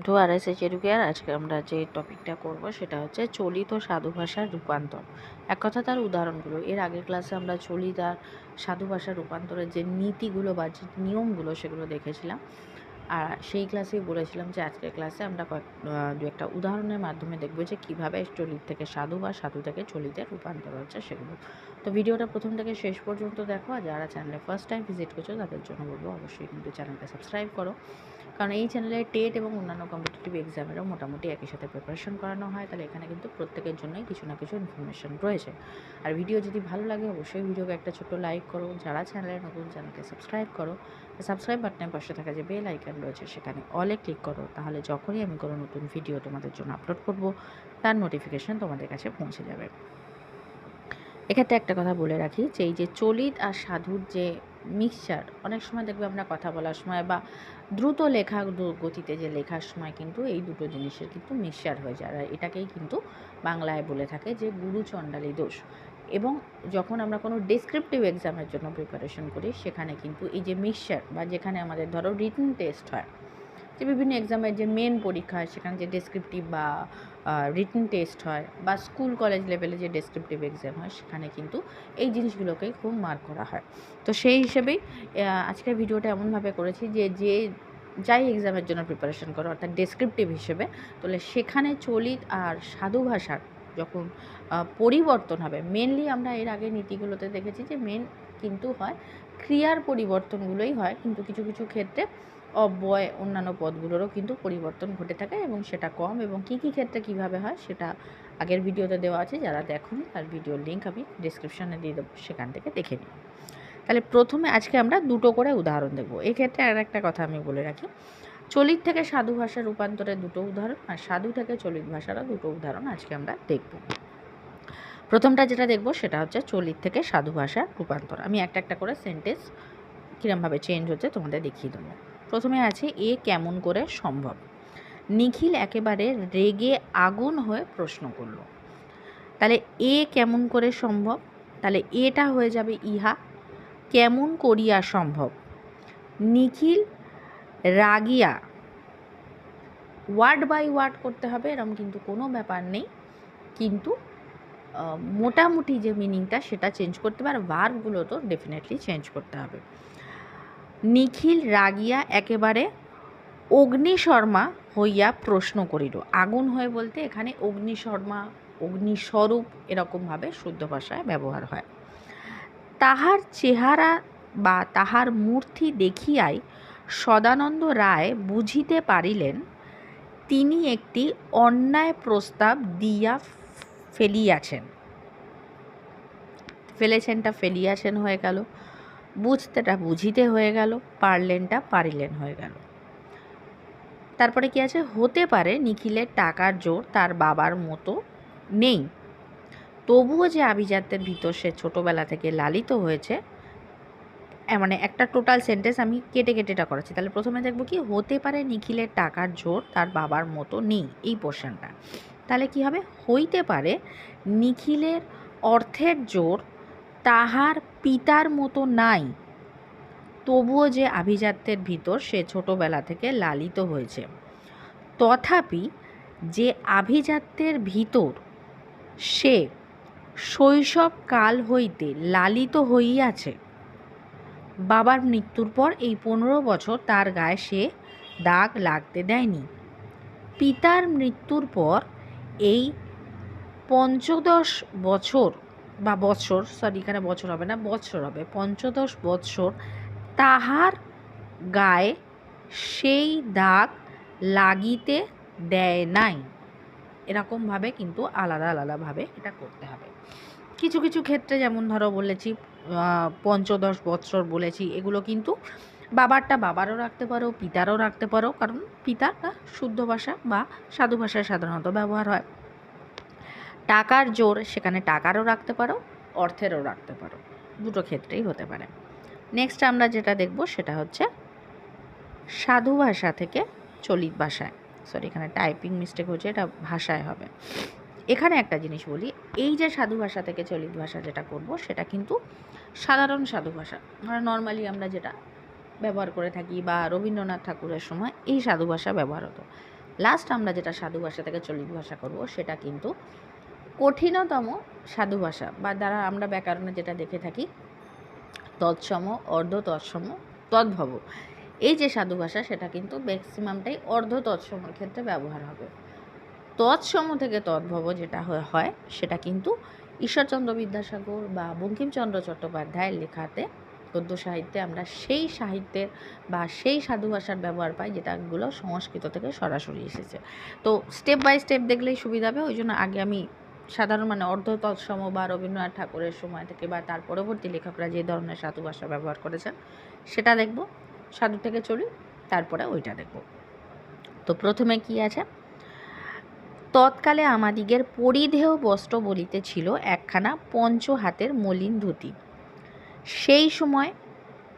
To R S H Educare আজকে আমরা যে টপিকটা করব সেটা হচ্ছে চলিত সাধু ভাষার রূপান্তর। এক কথা তার উদাহরণগুলো, এর আগের ক্লাসে আমরা চলিত আর সাধু ভাষার রূপান্তরের যে নীতিগুলো বা যে নিয়মগুলো সেগুলো দেখেছিলাম। আর সেই ক্লাসেই বলেছিলাম যে আজকের ক্লাসে আমরা কয়েক দু একটা উদাহরণের মাধ্যমে দেখব যে কীভাবে চলিত থেকে সাধু বা সাধু থেকে চলিতে রূপান্তর হচ্ছে সেগুলো। তো ভিডিওটা প্রথম থেকে শেষ পর্যন্ত দেখো, আর যারা চ্যানেলে ফার্স্ট টাইম ভিজিট করছ, তাদের জন্য বলব অবশ্যই কিন্তু চ্যানেলটা সাবস্ক্রাইব করো। কারণ এই চ্যানেলে টেট এবং অন্যান্য কম্পিটিটিভ এক্সামেরও মোটামুটি একই সাথে প্রিপারেশন করানো হয়, তাহলে এখানে কিন্তু প্রত্যেকের জন্যই কিছু না কিছু ইনফরমেশন রয়েছে। আর ভিডিও যদি ভালো লাগে, অবশ্যই ভিডিওকে একটা ছোট্ট লাইক করো। যারা চ্যানেলে নতুন চ্যানেলকে সাবস্ক্রাইব করো। সাবস্ক্রাইব বাটনের পাশে থাকা যে বেল আইকন রয়েছে, সেখানে অলে ক্লিক করো। তাহলে যখনই আমি কোনো নতুন ভিডিও তোমাদের জন্য আপলোড করব, তার নোটিফিকেশন তোমাদের কাছে পৌঁছে যাবে। এক্ষেত্রে একটা কথা বলে রাখি যে, এই যে চলিত আর সাধুর যে মিক্সচার অনেক সময় দেখবে আমরা কথা বলার সময় বা দ্রুত লেখা গতিতে যে লেখার সময় কিন্তু এই দুটো জিনিসের কিন্তু মিক্সচার হয়ে যায়। আর এটাকেই কিন্তু বাংলায় বলে থাকে যে গুরু চণ্ডালী দোষ। এবং যখন আমরা কোনো ডেসক্রিপটিভ এক্সামের জন্য প্রিপারেশন করি, সেখানে কিন্তু এই যে মিক্সচার বা যেখানে আমাদের ধরো রিটেন টেস্ট হয় যে বিভিন্ন এক্সামের যে মেন পরীক্ষা হয়, সেখানে যে ডেসক্রিপটিভ বা রিটেন টেস্ট হয় বা স্কুল কলেজ লেভেলে যে ডেসক্রিপটিভ এক্সাম হয়, সেখানে কিন্তু এই জিনিসগুলোকে খুব মার্ক করা হয়। তো সেই হিসেবেই আজকের ভিডিওটা এমনভাবে করেছি যে যে যাই এক্সামের জন্য প্রিপারেশন করো, অর্থাৎ ডেসক্রিপটিভ হিসেবে, তাহলে সেখানে চলিত আর সাধু ভাষার যখন পরিবর্তন হবে মেনলি আমরা এর আগে নীতিগুলোতে দেখেছি যে মেন কিন্তু হয়, ক্রিয়ার পরিবর্তনগুলোই হয়, কিন্তু কিছু কিছু ক্ষেত্রে অব্যয় অন্যান্য পদগুলোরও কিন্তু পরিবর্তন ঘটে থাকে এবং সেটা কম এবং কী কী ক্ষেত্রে কীভাবে হয় সেটা আগের ভিডিওতে দেওয়া আছে, যারা দেখুন তার ভিডিওর লিঙ্ক আমি ডিসক্রিপশানে দিয়ে দেবো, সেখান থেকে দেখে নিন তাহলে প্রথমে আজকে আমরা দুটো করে উদাহরণ দেখব। এক্ষেত্রে আর একটা কথা আমি বলে রাখি, চলিত থেকে সাধু ভাষার রূপান্তরের দুটো উদাহরণ আর সাধু থেকে চলিত ভাষারও দুটো উদাহরণ আজকে আমরা দেখব। প্রথমটা যেটা দেখব সেটা হচ্ছে চলিত থেকে সাধু ভাষার রূপান্তর। আমি একটা একটা করে সেন্টেন্স কীরমভাবে চেঞ্জ হচ্ছে তোমাদের দেখিয়ে দেবো। প্রথমে আছে, এ কেমন করে সম্ভব? নিখিল একেবারে রেগে আগুন হয়ে প্রশ্ন করল, তাহলে এ কেমন করে সম্ভব? তাহলে এটা হয়ে যাবে ইহা, কেমন করিয়া সম্ভব? নিখিল রাগিয়া, ওয়ার্ড বাই ওয়ার্ড করতে হবে এরকম কিন্তু কোনো ব্যাপার নেই, কিন্তু মোটামুটি যে মিনিংটা সেটা চেঞ্জ করতে হবে, আর ভার্বগুলো তো ডেফিনেটলি চেঞ্জ করতে হবে। নিখিল রাগিয়া একেবারে অগ্নিশর্মা হইয়া প্রশ্ন করিল। আগুন হয়ে বলতে এখানে অগ্নিশর্মা, অগ্নিস্বরূপ এরকমভাবে শুদ্ধ ভাষায় ব্যবহার হয়। তাহার চেহারা বা তাহার মূর্তি দেখিয়াই সদানন্দ রায় বুঝিতে পারিলেন, তিনি একটি অন্যায় প্রস্তাব দিয়া ফেলিয়াছেন। ফেলেছেনটা ফেলিয়াছেন হয়ে গেল। বুঝতেটা, বুঝিতে হয়ে গেল, পারলেনটা পারিলেন হয়ে গেল। তারপরে কি আছে? হতে পারে নিখিলের টাকার জোর তার বাবার মতো নেই। তবুও যে আভিজাত্যের ভিতর সে ছোটোবেলা থেকে লালিত হয়েছে মানে একটা টোটাল সেন্টেন্স আমি কেটে কেটে এটা করাচ্ছি। তাহলে প্রথমে দেখব কি? হতে পারে নিখিলের টাকার জোর তার বাবার মতো নেই, এই পোর্শনটা তাহলে কি হবে? হইতে পারে নিখিলের অর্থের জোর তাহার পিতার মতো নাই। তবুও যে আভিজাত্যের ভিতর সে ছোটোবেলা থেকে লালিত হয়েছে। তথাপি যে আভিজাত্যের ভিতর সে শৈশব কাল হইতে লালিত হইয়াছে। বাবার মৃত্যুর পর এই পনেরো বছর তার গায়ে সে দাগ লাগতে দেয়নি। পিতার মৃত্যুর পর এই পঞ্চদশ বছর বা বছর সরি এখানে বছর হবে না, বছর হবে, পঞ্চদশ বৎসর তাহার গায়ে সেই দাগ লাগিতে দেয় নাই। এরকমভাবে কিন্তু আলাদা আলাদাভাবে এটা করতে হবে। কিছু কিছু ক্ষেত্রে যেমন ধরো বলেছি পঞ্চদশ বৎসর বলেছি, এগুলো কিন্তু বাবারটা বাবারও রাখতে পারো, পিতারও রাখতে পারো, কারণ পিতাটা শুদ্ধ ভাষা বা সাধু ভাষায় সাধারণত ব্যবহার হয়। টাকার জোর, সেখানে টাকারও রাখতে পারো, অর্থেরও রাখতে পারো। দুটো ক্ষেত্রেই হতে পারে। নেক্সট আমরা যেটা দেখব সেটা হচ্ছে সাধু ভাষা থেকে চলিত ভাষায়। সরি এখানে টাইপিং মিস্টেক হচ্ছে, এটা ভাষায় হবে। এখানে একটা জিনিস বলি, এই যে সাধু ভাষা থেকে চলিত ভাষা যেটা করব, সেটা কিন্তু সাধারণ সাধু ভাষা। মানে নর্মালি আমরা যেটা ব্যবহার করে থাকি, বা রবীন্দ্রনাথ ঠাকুরের সময় এই সাধু ভাষা ব্যবহার হতো। লাস্ট আমরা যেটা সাধু ভাষা থেকে চলিত ভাষা করব, সেটা কিন্তু কঠিনতম সাধু ভাষা বা দ্বারা আমরা ব্যাকরণে যেটা দেখে থাকি, তৎসম অর্ধ তৎসম তদ্ভব। এই যে সাধু ভাষা, সেটা কিন্তু ম্যাক্সিমামটাই অর্ধ তৎসমের ক্ষেত্রে ব্যবহার হবে। তৎসম থেকে তদ্ভব যেটা হয়- সেটা কিন্তু ঈশ্বরচন্দ্র বিদ্যাসাগর বা বঙ্কিমচন্দ্র চট্টোপাধ্যায়ের লেখাতে, গদ্য সাহিত্যে আমরা সেই সাহিত্যের বা সেই সাধু ভাষার ব্যবহার পাই, যেটাগুলো সংস্কৃত থেকে সরাসরি এসেছে। তো স্টেপ বাই স্টেপ দেখলেই সুবিধা হবে, ওই জন্য আগে আমি সাধারণ মানে অর্ধ তৎসম বা রবীন্দ্রনাথ ঠাকুরের সময় থেকে বা তার পরবর্তী লেখকরা যে ধরনের সাধু ভাষা ব্যবহার করেছেন, সেটা দেখব। সাধু থেকে চলি, তারপরে ওইটা দেখব। তো প্রথমে কি আছে? তৎকালে আমাদিগের পরিধেয় বস্ত্র বলিতে ছিল একখানা পঞ্চ হাতের মলিন ধুতি। সেই সময়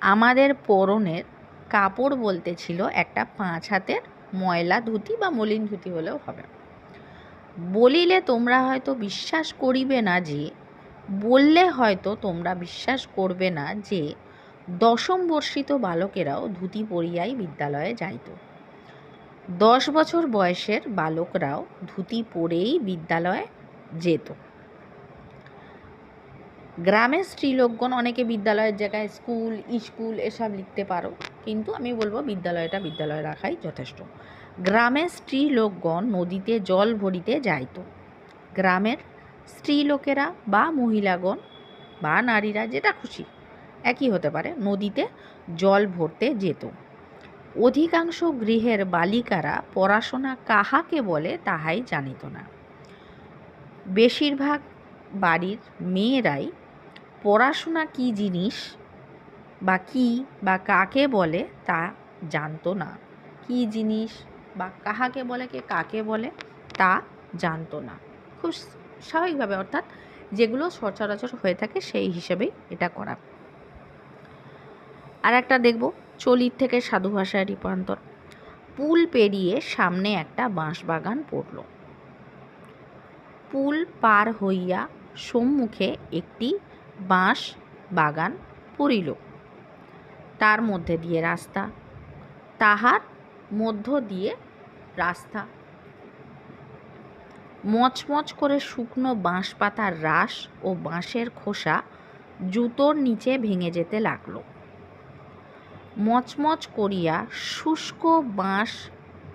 আমাদের পরনের কাপড় বলতে ছিল একটা পাঁচ হাতের ময়লা ধুতি বা মলিন ধুতি হলেও হবে। বলিলে তোমরা হয়তো বিশ্বাস করিবে না যে, বললে হয়তো তোমরা বিশ্বাস করবে না যে, দশম বর্ষিত বালকেরাও ধুতি পরিয়াই বিদ্যালয়ে যাইত। দশ বছর বয়সের বালকরাও ধুতি পরেই বিদ্যালয়ে যেত। গ্রামের স্ত্রীলোকগণ অনেকে বিদ্যালয়ের জায়গায় স্কুল স্কুল এসব লিখতে পারো, কিন্তু আমি বলব বিদ্যালয়টা বিদ্যালয়ে রাখাই যথেষ্ট। গ্রামের স্ত্রীলোকগণ নদীতে জল ভরিতে যাইত। গ্রামের স্ত্রীলোকেরা বা মহিলাগণ বা নারীরা যেটা খুশি, একই হতে পারে, নদীতে জল ভরতে যেত। অধিকাংশ গৃহের বালিকারা পড়াশোনা কাহাকে বলে তাহাই জানিত না। বেশিরভাগ বাড়ির মেয়েরাই পড়াশোনা কী জিনিস বা কী বা কাকে বলে তা জানতো না। কী জিনিস বা কাহাকে বলে কে কাকে বলে তা জানতো না। খুব স্বাভাবিকভাবে অর্থাৎ যেগুলো সচরাচর হয়ে থাকে সেই হিসেবেই এটা করা। আর একটা দেখব, চলির থেকে সাধু ভাষায় রূপান্তর। পুল পেরিয়ে সামনে একটা বাঁশবাগান পড়ল। পুল পার হইয়া সম্মুখে একটি বাঁশ বাগান পড়িল। তার মধ্যে দিয়ে রাস্তা। তাহার মধ্য দিয়ে রাস্তা। মচমচ করে শুকনো বাঁশ পাতার রাস ও বাঁশের খোসা জুতোর নিচে ভেঙে যেতে লাগল। মচমচ করিয়া শুষ্ক বাঁশ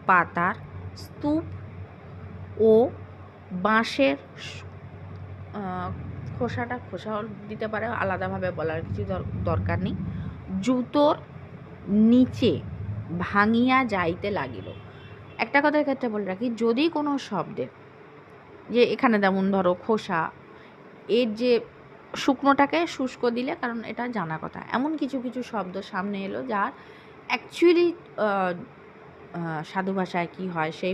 পাতার স্তূপ ও বাঁশের খোসাটা খোসাও দিতে পারে, আলাদাভাবে বলার কিছু দর- দরকার নেই। জুতোর নিচে ভাঙিয়া যাইতে লাগিল। একটা কথার ক্ষেত্রে বলে রাখি, যদি কোনো শব্দে যে এখানে যেমন ধরো খোসা, এর যে শুকনোটাকে শুষ্ক দিলে, কারণ এটা জানা কথা, এমন কিছু কিছু শব্দ সামনে এলো যার অ্যাকচুয়ালি সাধু ভাষায় কী হয় সেই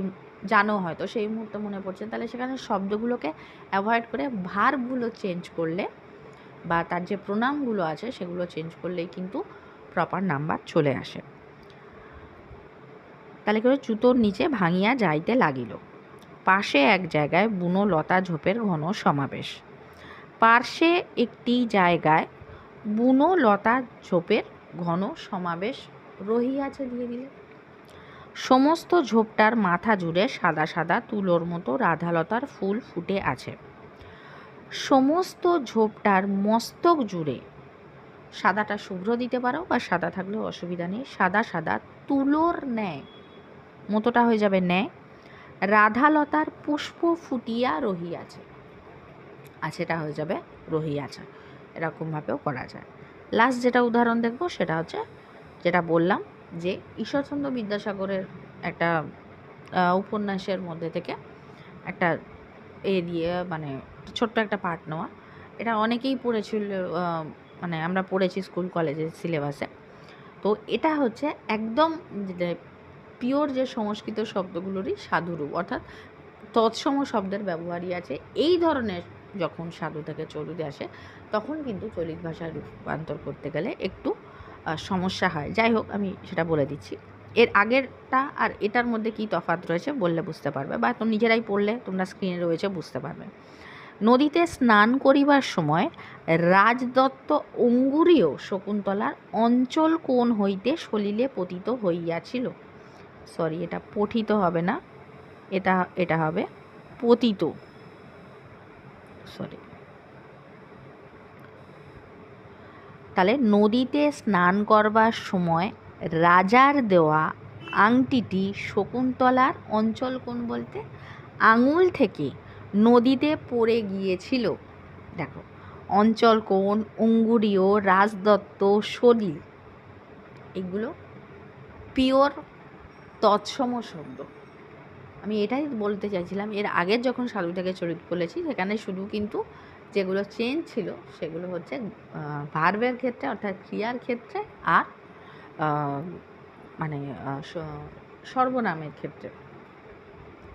জানো হয়তো, সেই মুহূর্তে মনে পড়ছে। তাহলে সেখানে শব্দগুলোকে অ্যাভয়েড করে ভারগুলো চেঞ্জ করলে বা তার যে প্রণামগুলো আছে সেগুলো চেঞ্জ করলেই কিন্তু প্রপার নাম্বার চলে আসে। তাহলে করে জুতোর নিচে ভাঙিয়া যাইতে লাগিল। পাশে এক জায়গায় বুনো লতা ঝোপের ঘন সমাবেশ। পার্শ্বে একটি জায়গায় বুনো লতা ঝোপের ঘন সমাবেশ রহিয়াছে দিয়ে দিলে সমস্ত ঝোপটার মাথা জুড়ে সাদা সাদা তুলোর মতো রাধালতার ফুল ফুটে আছে। সমস্ত ঝোপটার মস্তক জুড়ে সাদাটা শুভ্র দিতে পারো বা সাদা থাকলেও অসুবিধা নেই, সাদা সাদা তুলোর ন্যায় মতোটা হয়ে যাবে ন্যায়। রাধালতার পুষ্প ফুটিয়া রহিয়াছে। আছেটা হয়ে যাবে রহিয়াছে। এরকমভাবেও করা যায়। লাস্ট যেটা উদাহরণ দেখব সেটা হচ্ছে যেটা বললাম যে ঈশ্বরচন্দ্র বিদ্যাসাগরের একটা উপন্যাসের মধ্যে থেকে একটা এ দিয়ে মানে ছোট্ট একটা পার্ট নেওয়া। এটা অনেকেই পড়েছিল মানে আমরা পড়েছি স্কুল কলেজের সিলেবাসে তো এটা হচ্ছে একদম পিওর যে সংস্কৃত শব্দগুলোরই সাধুরূপ, অর্থাৎ তৎসম শব্দের ব্যবহারই আছে। এই ধরনের যখন সাধু থেকে চলিতে আসে, তখন কিন্তু চলিত ভাষায় রূপান্তর করতে গেলে একটু সমস্যা হয়। যাই হোক, আমি সেটা বলে দিচ্ছি। এর আগেরটা আর এটার মধ্যে কী তফাৎ রয়েছে বললে বুঝতে পারবে, বা তুমি নিজেরাই পড়লে তোমরা স্ক্রিনে রয়েছে বুঝতে পারবে। নদীতে স্নান করিবার সময় রাজদত্ত অঙ্গুরীয় শকুন্তলার অঞ্চল কোণ হইতে সলিলে পতিত হইয়াছিল। সরি, এটা পঠিত হবে না। এটা এটা হবে পতিত। সরি। তাহলে নদীতে স্নান করবার সময় রাজার দেওয়া আংটিটি শকুন্তলার অঞ্চল কোন বলতে? আঙুল থেকে নদীতে পড়ে গিয়েছিল। দেখো, অঞ্চল কোণ অঙ্গুরীয়, রাজদত্ত, সলিল। এগুলো পিওর তৎসম শব্দ। আমি এটাই বলতে চাইছিলাম, এর আগের যখন সাধুটাকে চরিত বলেছি সেখানে শুধু কিন্তু যেগুলো চেঞ্জ ছিল, সেগুলো হচ্ছে ভার্বের ক্ষেত্রে, অর্থাৎ ক্রিয়ার ক্ষেত্রে আর মানে সর্বনামের ক্ষেত্রে।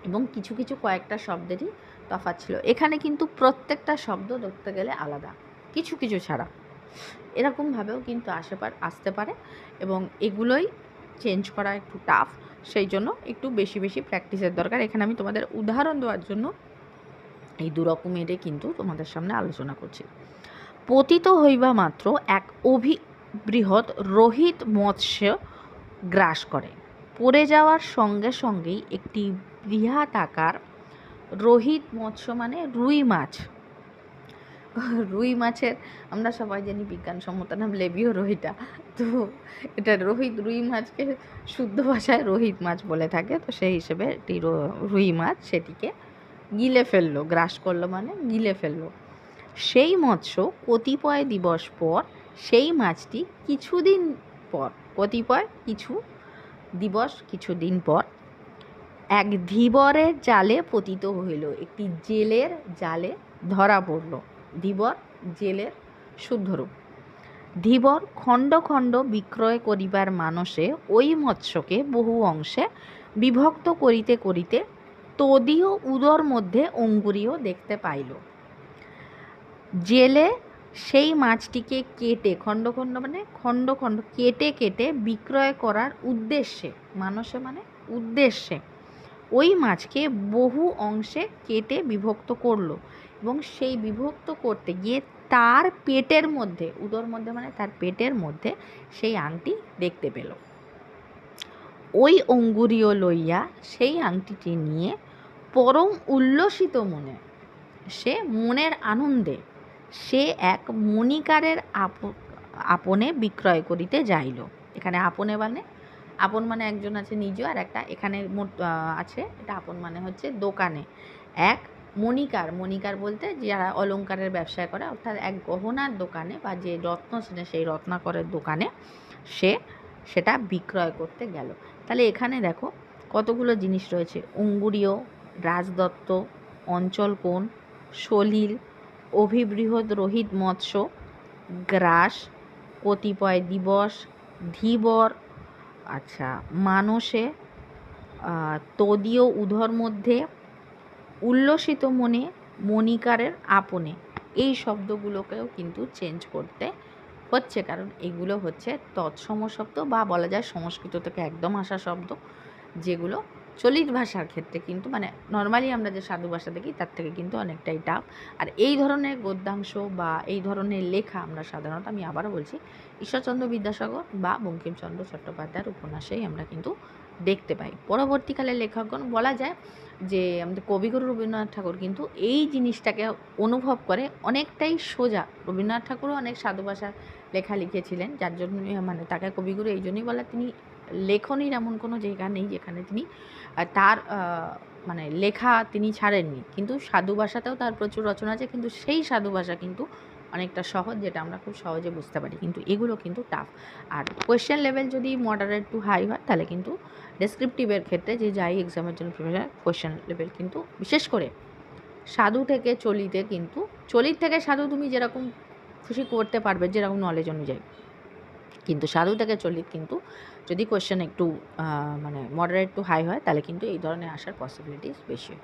এবং কিছু কিছু কয়েকটা শব্দেরই তফাৎ ছিল। এখানে কিন্তু প্রত্যেকটা শব্দ ধরতে গেলে আলাদা, কিছু কিছু ছাড়া। এরকমভাবেও কিন্তু আসে পার আসতে পারে এবং এগুলোই চেঞ্জ করা একটু টাফ সেই জন্য একটু বেশি বেশি প্র্যাকটিসের দরকার। এখানে আমি তোমাদের উদাহরণ দেওয়ার জন্য এই দু রকমেরই কিন্তু তোমাদের সামনে আলোচনা করছি। পতিত হইবা মাত্র এক অভিবৃহৎ রোহিত মৎস্য গ্রাস করে। পড়ে যাওয়ার সঙ্গে সঙ্গেই একটি বৃহৎ আকার রোহিত মৎস্য মানে রুই মাছ। রুই মাছের, আমরা সবাই জানি বিজ্ঞানসম্মত নাম লেবিও রোহিতা তো এটা রোহিত, রুই মাছকে শুদ্ধ ভাষায় রোহিত মাছ বলে থাকে। তো সেই হিসেবে একটি রো- রুই মাছ সেটিকে গিলে ফেলল, গ্রাস করল মানে গিলে ফেলল। সেই মৎস্য কতিপয় দিবস পর সেই মাছটি কিছুদিন পর, কতিপয় কিছু দিবস কিছুদিন পর এক ধীবরের জালে পতিত হইল। একটি জেলের জালে ধরা পড়ল। ধীবর জেলের শুদ্ধরূপ। ধীবর খণ্ড খণ্ড বিক্রয় করিবার মানসে ওই মৎস্যকে বহু অংশে বিভক্ত করিতে করিতে তদীয় উদর মধ্যে অঙ্গুরীয় দেখতে পাইল। জেলে সেই মাছটিকে কেটে, খণ্ড খণ্ড মানে খণ্ড খণ্ড কেটে কেটে বিক্রয় করার উদ্দেশ্যে, মানসে মানে উদ্দেশ্যে, ওই মাছকে বহু অংশে কেটে বিভক্ত করল। এবং সেই বিভক্ত করতে গিয়ে তার পেটের মধ্যে, উদর মধ্যে মানে তার পেটের মধ্যে সেই আংটি দেখতে পেল। ওই অঙ্গুরীয় লইয়া সেই আংটিটি নিয়ে পরম উল্লসিত মনে, সে মনের আনন্দে সে এক মণিকারের আপ- আপনে বিক্রয় করিতে যাইল। এখানে আপনে মানে আপন মানে একজন আছে নিজ আর একটা এখানে মোট আছে, এটা আপন মানে হচ্ছে দোকানে। এক মণিকার মণিকার বলতে যারা অলংকারের ব্যবসা করে, অর্থাৎ এক গহনার দোকানে বা যে রত্ন চেনে সেই রত্নাকরের দোকানে সে সেটা বিক্রয় করতে গেল। তাহলে এখানে দেখো কতগুলো জিনিস রয়েছে। অঙ্গুরীয়, রাজদত্ত, অঞ্চল কোণ, সলিল, অভিবৃহৎ রোহিত মৎস্য, গ্রাস, কতিপয় দিবস, ধীবর আচ্ছা মানসে তদীয় উধর মধ্যে উল্লসিত মনে, মণিকারের আপনে। এই শব্দগুলোকেও কিন্তু চেঞ্জ করতে হচ্ছে, কারণ এগুলো হচ্ছে তৎসম শব্দ বা বলা যায় সংস্কৃত থেকে একদম আসা শব্দ, যেগুলো চলিত ভাষার ক্ষেত্রে কিন্তু মানে নর্মালি আমরা যে সাধু ভাষা দেখি, তার থেকে কিন্তু অনেকটাই টাফ আর এই ধরনের গদ্যাংশ বা এই ধরনের লেখা আমরা সাধারণত, আমি আবারও বলছি, ঈশ্বরচন্দ্র বিদ্যাসাগর বা বঙ্কিমচন্দ্র চট্টোপাধ্যায়ের উপন্যাসেই আমরা কিন্তু দেখতে পাই। পরবর্তীকালে লেখকগণ বলা যায় যে আমাদের কবিগুরু রবীন্দ্রনাথ ঠাকুর কিন্তু এই জিনিসটাকে অনুভব করে অনেকটাই সোজা। রবীন্দ্রনাথ ঠাকুরও অনেক সাধু ভাষা লেখা লিখেছিলেন, যার জন্য মানে তাকে কবিগুরু এই জন্যই বলে, তিনি লেখনীর এমন কোনো জায়গা নেই যেখানে তিনি তার মানে লেখা তিনি ছাড়েননি। কিন্তু সাধু ভাষাতেও তার প্রচুর রচনা আছে, কিন্তু সেই সাধু ভাষা কিন্তু অনেকটা সহজ, যেটা আমরা খুব সহজে বুঝতে পারি। কিন্তু এগুলো কিন্তু টাফ আর কোয়েশ্চেন লেভেল যদি মডারেট টু হাই হয়, তাহলে কিন্তু ডেসক্রিপটিভের ক্ষেত্রে যে যাই এক্সামের জন্য প্রিপারেশন কোয়েশ্চেন লেভেল কিন্তু বিশেষ করে সাধু থেকে চলিতে কিন্তু চলিত থেকে সাধু তুমি যেরকম খুশি করতে পারবে, যেরকম নলেজ অনুযায়ী। কিন্তু সাধু থেকে চলিত কিন্তু যদি কোয়েশ্চেন একটু মানে মডারেট টু হাই হয়, তাহলে কিন্তু এই ধরনের আসার পসিবিলিটিস বেশি হয়।